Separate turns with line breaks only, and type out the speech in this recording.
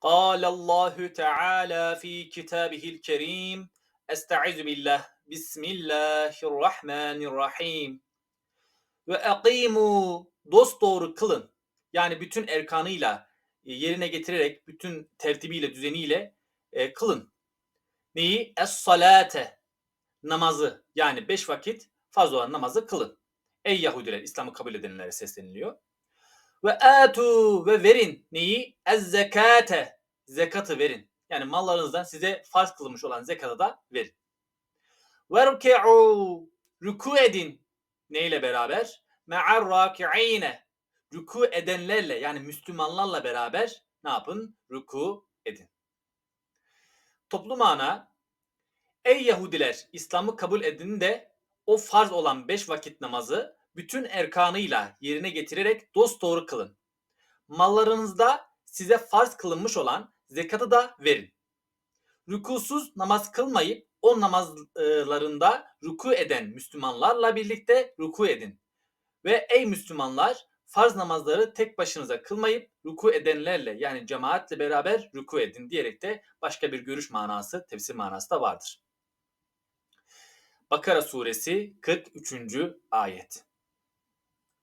قال الله تعالى في كتابه الكريم استعذ بالله بسم الله الرحمن الرحيم ve akimu dost doğru kılın. Yani bütün erkanıyla e, yerine getirerek, bütün tertibiyle, düzeniyle e, kılın. Neyi? Es-salate. Namazı. Yani beş vakit farz olan namazı kılın. Ey Yahudiler, İslam'ı kabul edenlere sesleniliyor. Ve atu ve verin. Neyi? Ez-zekate. Zekatı verin. Yani mallarınızdan size farz kılınmış olan zekatı da verin. Verke'u. Ruku edin. Neyle beraber? Me'ar raki'ine. Ruku edenlerle yani Müslümanlarla beraber ne yapın? Ruku edin. Toplu mana Ey Yahudiler İslam'ı kabul edin de o farz olan beş vakit namazı bütün erkanıyla yerine getirerek dosdoğru kılın. Mallarınızda size farz kılınmış olan zekatı da verin. Rükusuz namaz kılmayıp o namazlarında ruku eden Müslümanlarla birlikte ruku edin. Ve ey Müslümanlar farz namazları tek başınıza kılmayıp ruku edenlerle yani cemaatle beraber ruku edin diyerek de başka bir görüş manası, tefsir manası da vardır. Bakara suresi 43. ayet.